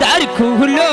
দ্বার খুলো।